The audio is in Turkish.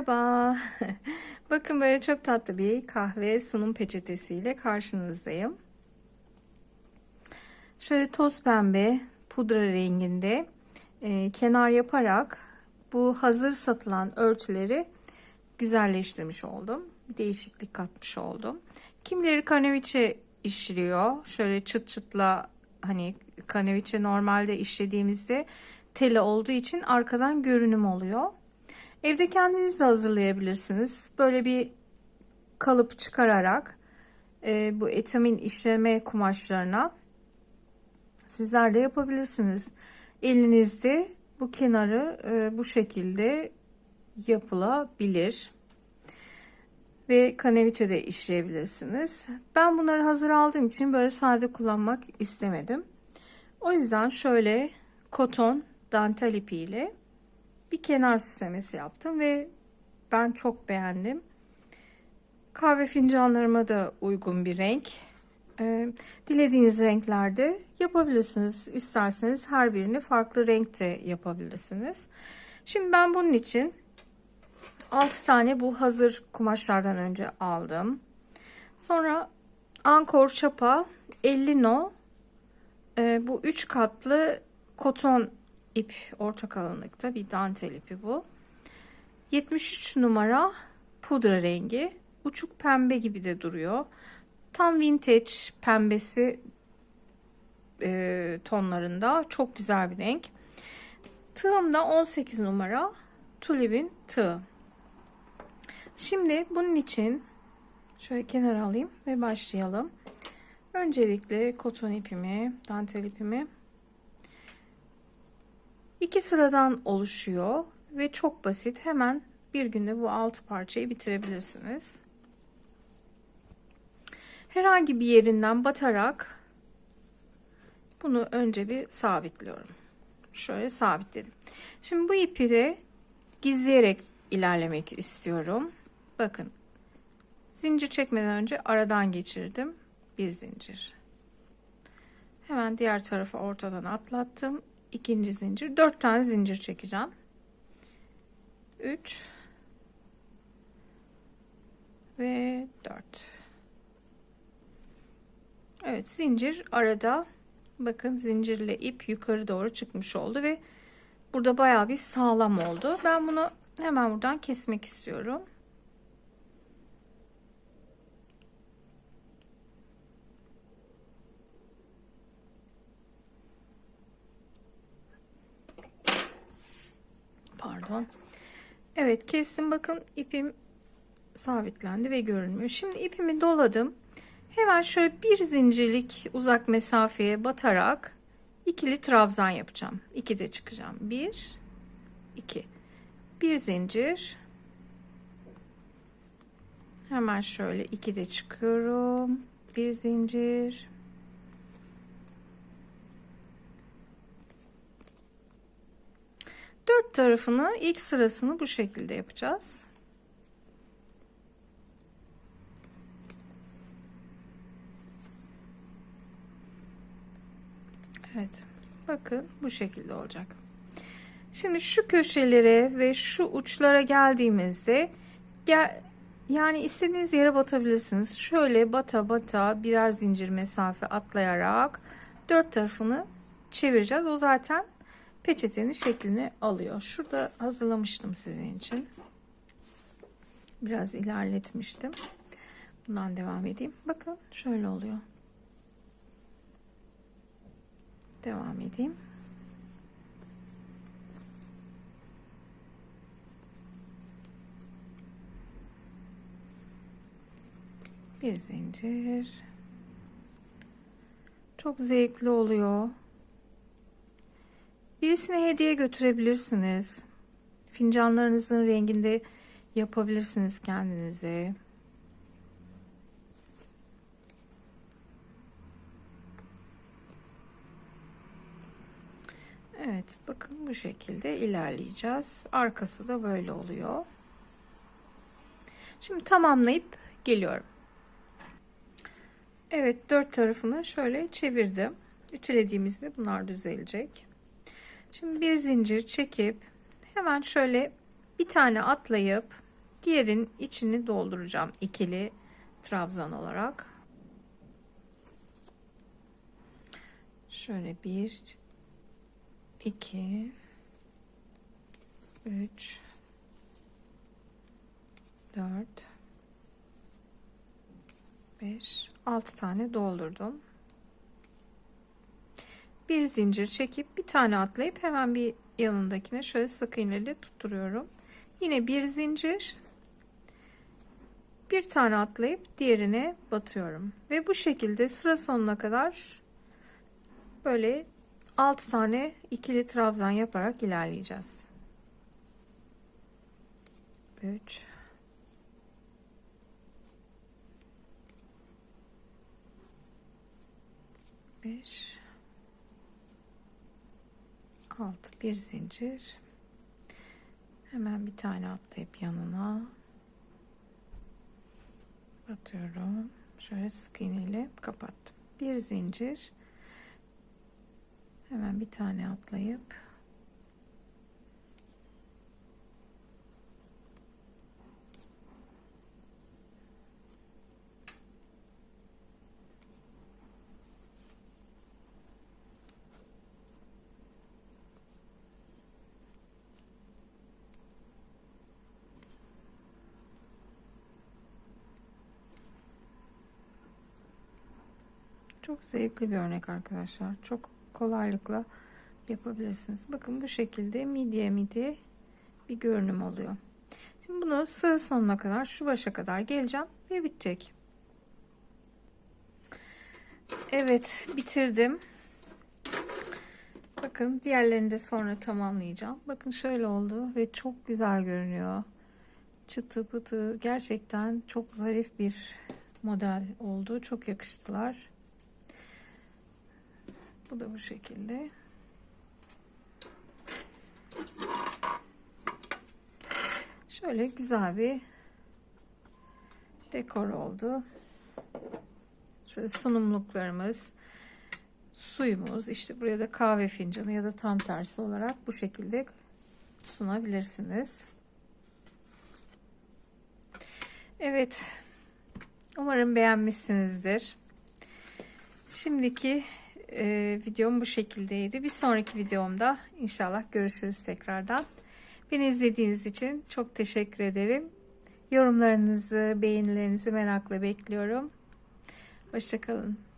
Merhaba. Bakın böyle çok tatlı bir kahve sunum peçetesiyle karşınızdayım. Şöyle toz pembe pudra renginde e, kenar yaparak bu hazır satılan örtüleri güzelleştirmiş oldum. Değişiklik katmış oldum. Kimleri kaneviçe işliyor. Şöyle çıt çıtla hani kaneviçe normalde işlediğimizde teli olduğu için arkadan görünüm oluyor. Evde kendiniz de hazırlayabilirsiniz. Böyle bir kalıp çıkararak e, bu etamin işleme kumaşlarına sizler de yapabilirsiniz. Elinizde bu kenarı e, bu şekilde yapılabilir. Ve kaneviçe de işleyebilirsiniz. Ben bunları hazır aldığım için böyle sade kullanmak istemedim. O yüzden şöyle koton dantel ipiyle bir kenar süslemesi yaptım ve ben çok beğendim. Kahve fincanlarıma da uygun bir renk. Ee, dilediğiniz renklerde yapabilirsiniz. İsterseniz her birini farklı renkte yapabilirsiniz. Şimdi ben bunun için 6 tane bu hazır kumaşlardan önce aldım. Sonra Ankor çapa 50 no e, bu 3 katlı koton ip orta kalınlıkta bir dantel ipi bu. 73 numara pudra rengi. Uçuk pembe gibi de duruyor. Tam vintage pembesi e, tonlarında. Çok güzel bir renk. Tığım da 18 numara tulibin tığı. Şimdi bunun için şöyle kenara alayım ve başlayalım. Öncelikle koton ipimi, dantel ipimi iki sıradan oluşuyor ve çok basit. Hemen bir günde bu altı parçayı bitirebilirsiniz. Herhangi bir yerinden batarak bunu önce bir sabitliyorum. Şöyle sabitledim. Şimdi bu ipi de gizleyerek ilerlemek istiyorum. Bakın. Zincir çekmeden önce aradan geçirdim. Bir zincir. Hemen diğer tarafa ortadan atlattım. İkinci zincir. Dört tane zincir çekeceğim. Üç ve dört. Evet zincir arada bakın zincirle ip yukarı doğru çıkmış oldu ve burada bayağı bir sağlam oldu. Ben bunu hemen buradan kesmek istiyorum. Pardon. Evet kestim bakın ipim sabitlendi ve görünmüyor. Şimdi ipimi doladım. Hemen şöyle bir zincirlik uzak mesafeye batarak ikili trabzan yapacağım. İki de çıkacağım. Bir, iki. Bir zincir. Hemen şöyle iki de çıkıyorum. Bir zincir. Tarafını ilk sırasını bu şekilde yapacağız. Evet. Bakın bu şekilde olacak. Şimdi şu köşelere ve şu uçlara geldiğimizde gel, yani istediğiniz yere batabilirsiniz. Şöyle bata bata birer zincir mesafe atlayarak dört tarafını çevireceğiz. O zaten peçetenin şeklini alıyor. Şurada hazırlamıştım sizin için. Biraz ilerletmiştim. Bundan devam edeyim. Bakın şöyle oluyor. Devam edeyim. Bir zincir. Çok zevkli oluyor. Birisine hediye götürebilirsiniz. Fincanlarınızın renginde yapabilirsiniz kendinize. Evet bakın bu şekilde ilerleyeceğiz. Arkası da böyle oluyor. Şimdi tamamlayıp geliyorum. Evet dört tarafını şöyle çevirdim. Ütülediğimizde bunlar düzelecek. Şimdi bir zincir çekip hemen şöyle bir tane atlayıp Diğerin içini dolduracağım ikili trabzan olarak. Şöyle bir, iki, üç, dört, beş, altı tane doldurdum. Bir zincir çekip bir tane atlayıp hemen bir yanındakine şöyle sık iğneyle tutturuyorum. Yine bir zincir bir tane atlayıp diğerine batıyorum ve bu şekilde sıra sonuna kadar böyle 6 tane ikili trabzan yaparak ilerleyeceğiz. 3 5 6 bir zincir. Hemen bir tane atlayıp yanına batıyorum şöyle sık iğneyle kapattım. Bir zincir. Hemen bir tane atlayıp Çok zevkli bir örnek arkadaşlar. Çok kolaylıkla yapabilirsiniz. Bakın bu şekilde midye midye bir görünüm oluyor. Şimdi bunu sıra sonuna kadar şu başa kadar geleceğim ve bitecek. Evet bitirdim. Bakın diğerlerini de sonra tamamlayacağım. Bakın şöyle oldu ve çok güzel görünüyor. Çıtı pıtı gerçekten çok zarif bir model oldu. Çok yakıştılar. Bu da bu şekilde. Şöyle güzel bir dekor oldu. Şöyle sunumluklarımız, suyumuz, işte buraya da kahve fincanı ya da tam tersi olarak bu şekilde sunabilirsiniz. Evet. Umarım beğenmişsinizdir. Şimdiki e, videom bu şekildeydi. Bir sonraki videomda inşallah görüşürüz tekrardan. Beni izlediğiniz için çok teşekkür ederim. Yorumlarınızı, beğenilerinizi merakla bekliyorum. Hoşçakalın.